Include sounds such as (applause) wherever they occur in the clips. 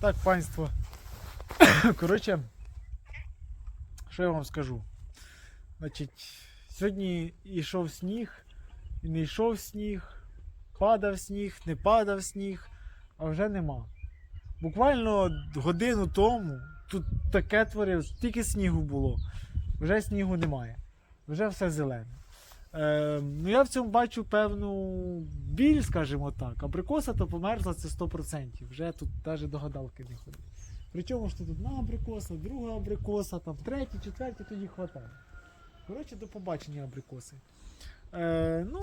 Так, панство. (coughs) Коротше, що я вам скажу? Значить, сьогодні йшов сніг, і не йшов сніг, падав сніг, не падав сніг, а вже нема. Буквально годину тому тут таке творилось, стільки снігу було, вже снігу немає, вже все зелене. Е, ну я в цьому бачу певну біль, скажімо так. Абрикоса то померзла це 100%. Вже тут навіть до не ходить. Причому що тут одна абрикоса, друга абрикоса, там третя, четверта, тоді хватає. Коротше, до побачення абрикоси. Е, ну,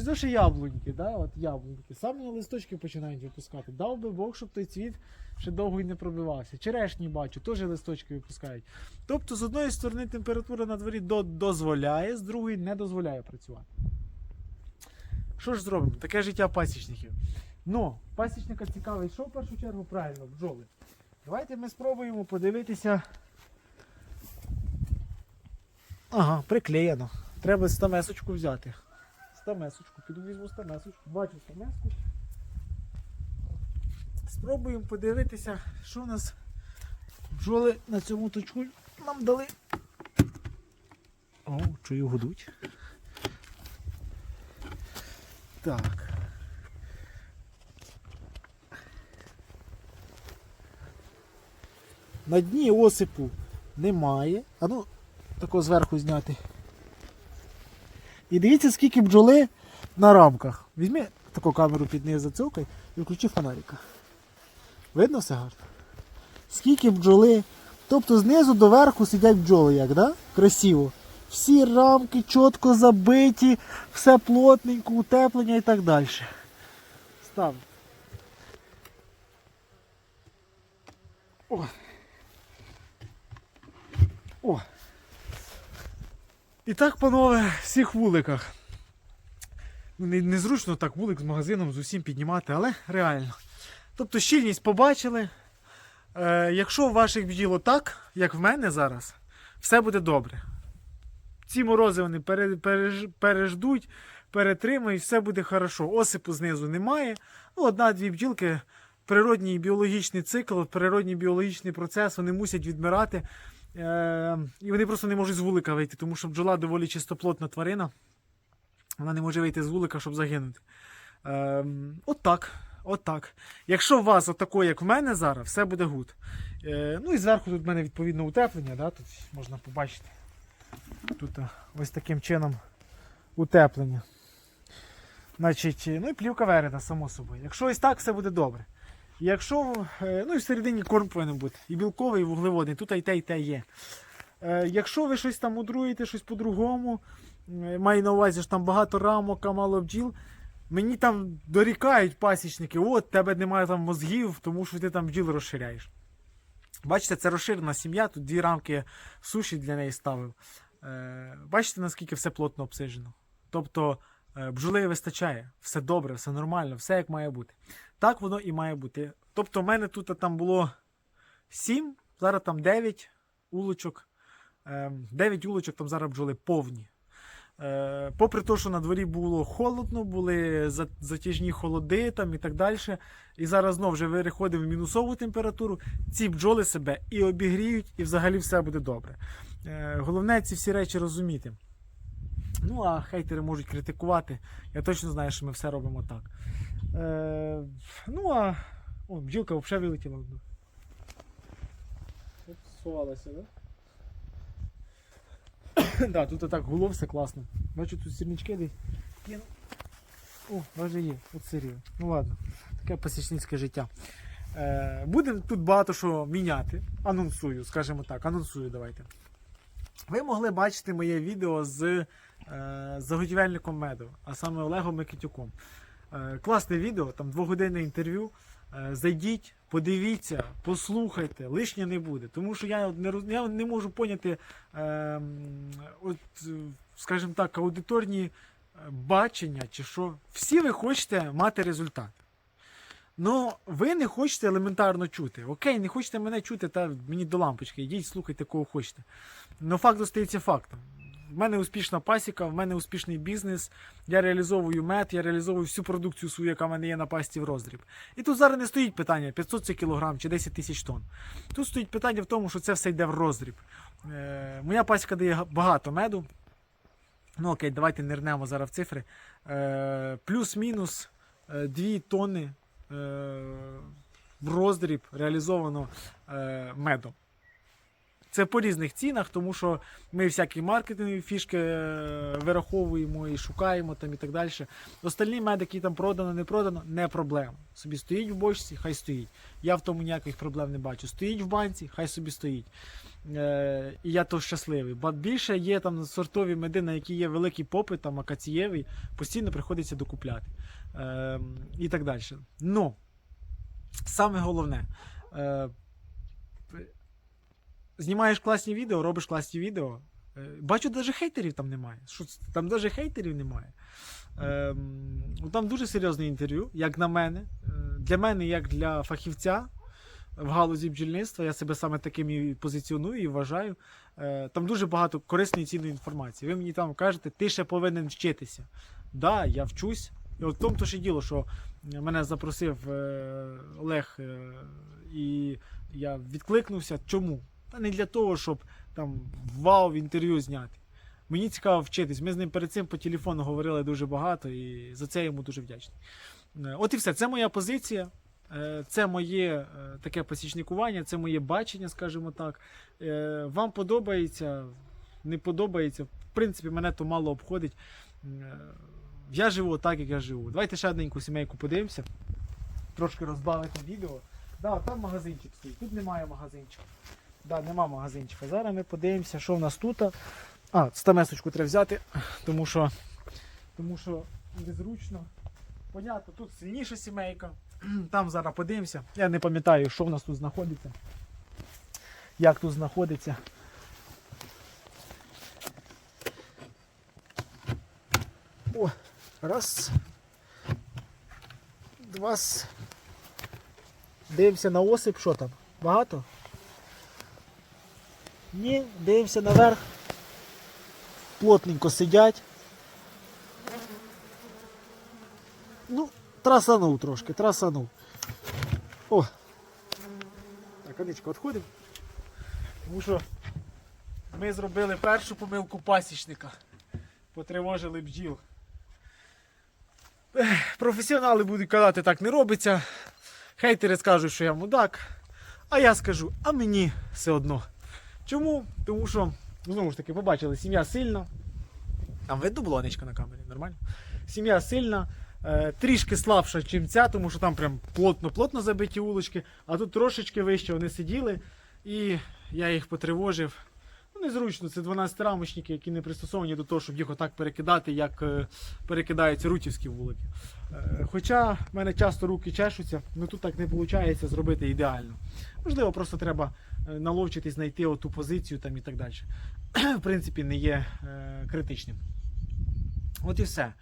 знову ще яблуньки, да? От яблуньки. Саме листочки починають випускати. Дав би Бог, щоб той цвіт ще довго і не пробивався. Черешні бачу, теж листочки випускають. Тобто, з одної сторони, температура на дворі до- дозволяє, з другої не дозволяє працювати. Що ж зробимо? Таке життя пасічників. Ну, пасічника цікавий, що в першу чергу правильно, бджоли. Давайте ми спробуємо подивитися. Ага, приклеєно. Треба стамесочку взяти. Стамесочку, піду візьму стамесочку. Бачу стамеску. Спробуємо подивитися, що у нас бджоли на цьому точку нам дали. О, чую гудуть. Так. На дні осипу немає. А ну, тако зверху зняти. І дивіться, скільки бджоли на рамках. Візьми таку камеру під нею зацілкай і включи фонарика. Видно все гарно? Скільки бджоли. Тобто знизу до верху сидять бджоли, як, да? Красиво. Всі рамки чітко забиті, все плотненько, утеплення і так далі. Став. О. О. І так, панове, всіх вуликах. Ну, Незручно так вулик з магазином з усім піднімати, але реально. Тобто щільність побачили. Е, якщо у ваших бджіл так, як в мене зараз, все буде добре. Ці морози вони пере, переж- переждуть, перетримають, все буде хорошо. Осипу знизу немає. Ну, одна-дві бджілки, природній біологічний цикл, природній біологічний процес, вони мусять відмирати. Е, і вони просто не можуть з вулика вийти, тому що бджола доволі чистоплотна тварина. Вона не може вийти з вулика, щоб загинути. Е, от так. От так. Якщо у вас отако, як в мене зараз, все буде гуд. Е, ну і зверху тут в мене відповідно утеплення, да? тут можна побачити. Тут ось таким чином утеплення. Значить, ну і плівка вереда, само собою. Якщо ось так, все буде добре. Якщо, е, ну і всередині корм повинен бути. І білковий, і вуглеводний, тут і те, і те є. Е, Якщо ви щось там мудруєте, щось по-другому, е, маю на увазі, що там багато рамок, а мало бджіл, мені там дорікають пасічники, от тебе немає там мозгів, тому що ти там бджіл розширяєш. Бачите, це розширена сім'я, тут дві рамки суші для неї ставив. Бачите, наскільки все плотно обсиджено. Тобто бджоли вистачає, все добре, все нормально, все як має бути. Так воно і має бути. Тобто, в мене тут там було 7, зараз там 9 улочок. 9 улочок там зараз бджоли повні. Е, Попри те, що на дворі було холодно, були затяжні холоди там і так далі. І зараз знов вже переходимо в мінусову температуру. Ці бджоли себе і обігріють, і взагалі все буде добре. Е, Головне ці всі речі розуміти. Ну, а хейтери можуть критикувати. Я точно знаю, що ми все робимо так. Е, ну, а о, бджілка взагалі вилетіла. От Сховалася, да? (coughs) да, тут так гуло все класно. Бачу, тут сірнички десь. Є. О, навіть є, от сирі. Ну ладно, таке пасічницьке життя. Е, будемо тут багато що міняти. Анонсую, скажімо так, анонсую давайте. Ви могли бачити моє відео з е, заготівельником меду, а саме Олегом Микитюком. Е, класне відео, там двогодинне інтерв'ю. Е, зайдіть, подивіться, послухайте, лишнє не буде. Тому що я не, я не можу поняти, е, от, скажімо так, аудиторні е, бачення, чи що. Всі ви хочете мати результат. Ну, ви не хочете елементарно чути. Окей, не хочете мене чути, та мені до лампочки. Йдіть, слухайте, кого хочете. Ну факт остається фактом. В мене успішна пасіка, в мене успішний бізнес. Я реалізовую мед, я реалізовую всю продукцію свою, яка в мене є на пасті в роздріб. І тут зараз не стоїть питання 500 це кілограм чи 10 тисяч тонн. Тут стоїть питання в тому, що це все йде в роздріб. Е, моя пасіка дає багато меду. Ну окей, давайте нирнемо зараз в цифри. Е, плюс-мінус 2 тонни е, в роздріб реалізовано е, медом. Це по різних цінах, тому що ми всякі маркетингові фішки е, вираховуємо і шукаємо там і так далі. Остальні мед, які там продано, не продано, не проблема. Собі стоїть в бочці, хай стоїть. Я в тому ніяких проблем не бачу. Стоїть в банці, хай собі стоїть. Е, і я то щасливий. Бо більше є там сортові меди, на які є великий попит, там акацієвий, постійно приходиться докупляти. Е, і так далі. Ну, саме головне. Е, знімаєш класні відео, робиш класні відео. Е, Бачу, навіть хейтерів там немає. Що там навіть хейтерів немає. Ем, ну, там дуже серйозне інтерв'ю, як на мене. Е, Для мене, як для фахівця в галузі бджільництва, я себе саме таким і позиціоную і вважаю. Е, Там дуже багато корисної і цінної інформації. Ви мені там кажете, ти ще повинен вчитися. Так, да, я вчусь. І от в тому то ще діло, що мене запросив е, Олег, е, і я відкликнувся. Чому? Та не для того, щоб там вау інтерв'ю зняти. Мені цікаво вчитись. Ми з ним перед цим по телефону говорили дуже багато і за це йому дуже вдячний. Е, От і все. Це моя позиція. Е, Це моє е, таке посічникування, це моє бачення, скажімо так. Вам подобається, не подобається. В принципі, мене то мало обходить. Я живу так, як я живу. Давайте ще одненьку сімейку подивимося. Трошки розбавити відео. Да, там магазинчик стоїть. Тут немає магазинчика. Да, нема магазинчика. Зараз ми подивимося, що в нас тут. А, стамесочку треба взяти, тому що, тому що незручно. Понятно, тут сильніша сімейка. (clears throat) Там зараз подивимося. Я не пам'ятаю, що в нас тут знаходиться. Як тут знаходиться. О, раз. Два. Дивимося на осип, що там? Багато? Ні, дивимося наверх. Плотненько сидять. Ну, трасанув трошки, трасанув. О! Так, Аничка, відходимо. Тому що ми зробили першу помилку пасічника. Потривожили бджіл. Професіонали будуть казати, так не робиться. Хейтери скажуть, що я мудак. А я скажу, а мені все одно. Чому? Тому що, ну, знову ж таки, побачили, сім'я сильна. Там видно було Анечка на камері, нормально? Сім'я сильна, е, трішки слабша, ніж ця, тому що там прям плотно-плотно забиті вулички, а тут трошечки вище вони сиділи, і я їх потривожив. Ну, незручно, це 12-рамочники, які не пристосовані до того, щоб їх отак перекидати, як е, перекидаються рутівські вулики. Е, Хоча в мене часто руки чешуться, ну тут так не виходить зробити ідеально. Можливо, просто треба наловчитись знайти оту позицію там і так далі. (clears throat) В принципі, не є е, критичним. От і все.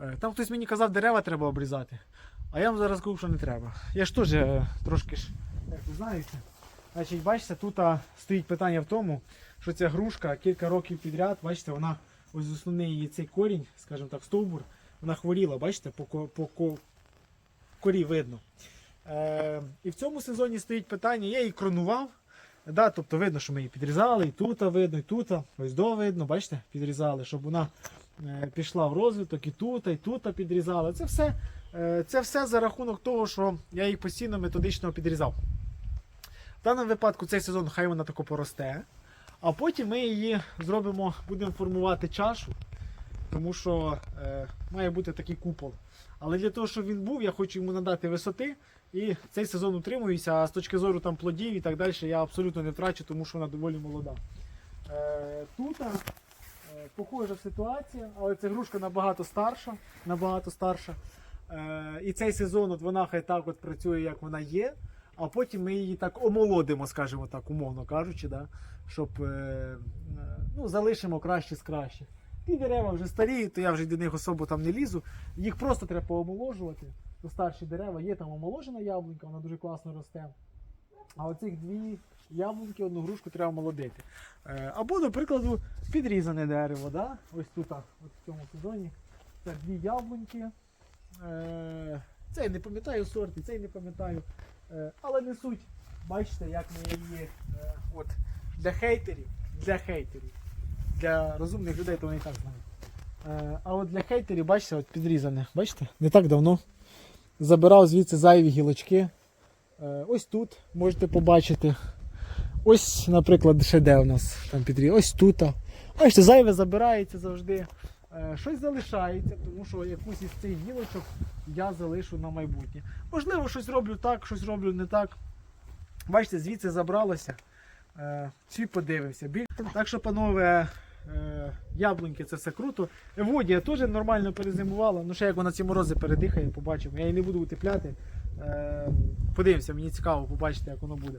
Е, Там хтось мені казав, дерева треба обрізати. А я вам зараз кажу, що не треба. Я ж теж е, трошки ж, як ви знаєте. Значить, бачите, тут а, стоїть питання в тому, що ця грушка кілька років підряд, бачите, вона ось основний її цей корінь, скажімо так, стовбур, вона хворіла, бачите, по, ко- по, корі видно. Е, і в цьому сезоні стоїть питання, я її кронував. Да, тобто видно, що ми її підрізали, і тут видно, і тут, ось до видно, бачите, підрізали, щоб вона е, пішла в розвиток, і тут, і тут підрізали. Це все, е, це все за рахунок того, що я її постійно методично підрізав. В даному випадку цей сезон хай вона тако поросте, а потім ми її зробимо, будемо формувати чашу, тому що е, має бути такий купол. Але для того, щоб він був, я хочу йому надати висоти. І цей сезон утримуюся, а з точки зору там плодів і так далі я абсолютно не втрачу, тому що вона доволі молода. Е, тут е, похожа ситуація, але ця грушка набагато старша. Набагато старша. Е, і цей сезон от вона хай так от працює, як вона є, а потім ми її так омолодимо, скажімо так, умовно кажучи, да? щоб е, е, ну, залишимо краще з кращих. Ті дерева вже старі, то я вже до них особо там не лізу. Їх просто треба поомоложувати. То старші дерева, є там омоложена яблунька, вона дуже класно росте. А оцих дві яблуньки, одну грушку треба молодити. Е, Або, до прикладу, підрізане дерево. Да? Ось тут, ось в цьому сезоні. Це дві яблуньки. Е, Цей не пам'ятаю сорти, цей не пам'ятаю. Е, Але не суть. Бачите, як ми її от, для хейтерів, для хейтерів. Для розумних людей то вони і так знають. Е, А от для хейтерів, бачите, от підрізане. Бачите? Не так давно. Забирав звідси зайві гілочки. Е, Ось тут можете побачити. Ось, наприклад, ще де у нас там підріз. Ось тут. Бачите, зайве забирається завжди. Е, Щось залишається, тому що якусь із цих гілочок я залишу на майбутнє. Можливо, щось роблю так, щось роблю не так. Бачите, звідси забралося. Всі подивимося. Біль- Так що, панове, яблуньки це все круто. Еводія теж нормально перезимувала. Ну ще як вона ці морози передихає, побачимо. Я її не буду утепляти. Е, Подивимося, мені цікаво побачити, як воно буде.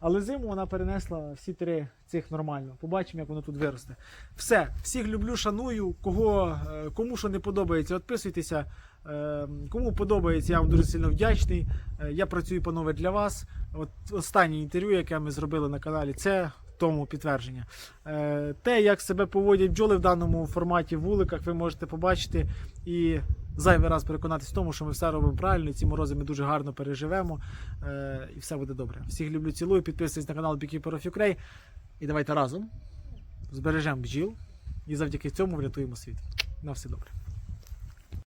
Але зиму вона перенесла всі три цих нормально. Побачимо, як воно тут виросте. Все, всіх люблю, шаную. Кого, е, кому що не подобається, відписуйтеся. Е, Кому подобається, я вам дуже сильно вдячний. Е, Я працюю, панове, для вас. От останнє інтерв'ю, яке ми зробили на каналі, це тому підтвердження. Е, Те, як себе поводять бджоли в даному форматі в вуликах, ви можете побачити і зайвий раз переконатись в тому, що ми все робимо правильно, і ці морози ми дуже гарно переживемо. Е, І все буде добре. Всіх люблю, цілую. Підписуйтесь на канал Beekeeper of Ukraine. І давайте разом збережемо бджіл і завдяки цьому врятуємо світ. На все добре.